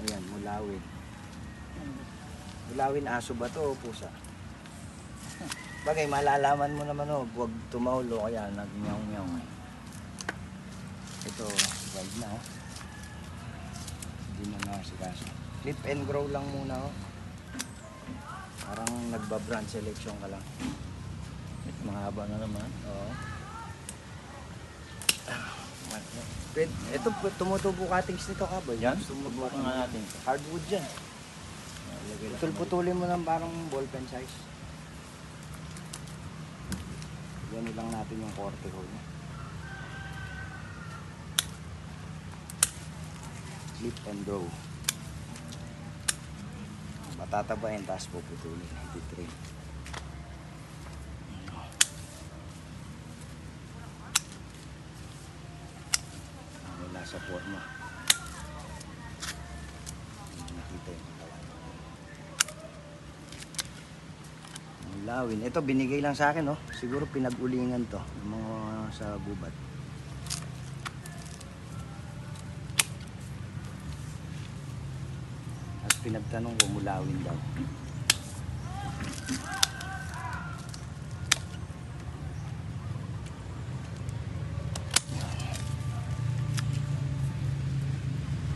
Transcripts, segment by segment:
Ayan, mulawin. Mulawin aso ba to o pusa? Bagay, malalaman mo naman oh, huwag tumaulo kaya nag-meow-meow. Ito, wild na oh. Hindi na nakasikaso. Flip and grow lang muna oh. Parang nagba-brand selection ka lang. Mahaba na naman. Oo. Pwede, ito tumutubo cuttings nito ka ba? Yan, Tumutubo nga natin. Hardwood yan. Putol-putulin mo ng parang ballpen size. Yan lang natin yung korte hole niya. Flip and grow. Matatabayin tapos puputulin. Hindi trim. Wala sa forma. Nakita yung. Ang lawin. Ito, binigay lang sa akin, no? Siguro pinag-ulingan to. Yung mga sa gubat. At pinagtanong ko, mulawin daw.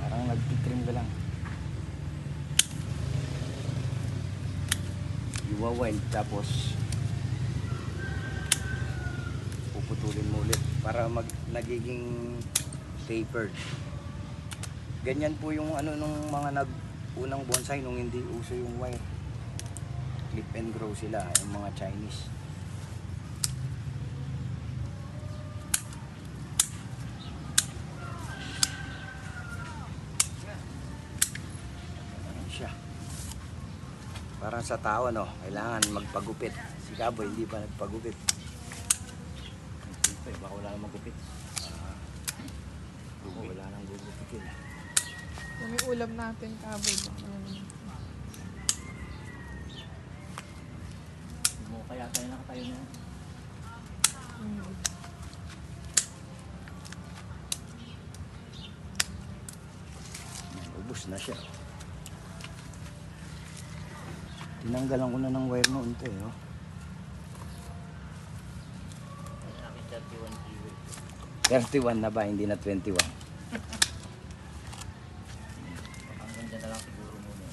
Parang nagtitrim ka lang. Iwa-wild tapos puputulin mo ulit para mag nagiging tapered. Ganyan po yung ano nung mga nag unang bonsai nung hindi uso yung wire. Clip and grow sila, yung mga Chinese. Ayan siya. Parang sa tao, no? Kailangan magpagupit. Si Cabo hindi pa nagpagupit. Siyempre, baka wala namang gupit. Ah, oo, wala nang gugupitin. Kung may ulam natin, ba? Mo kaya tayo nakatayo na. Hmm. Ubus na siya. Tinanggalan ko na ng wire noon to eh. Oh. Akin 31 kilo. 31 na ba? Hindi na 21. Hanggang dyan na lang siguro muna.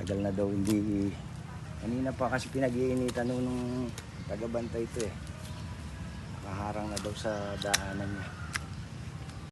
Tagal na daw hindi... Kanina pa kasi pinag-iinitan nung, nung taga-bantay ito eh. Nakaharang na daw sa daanan niya.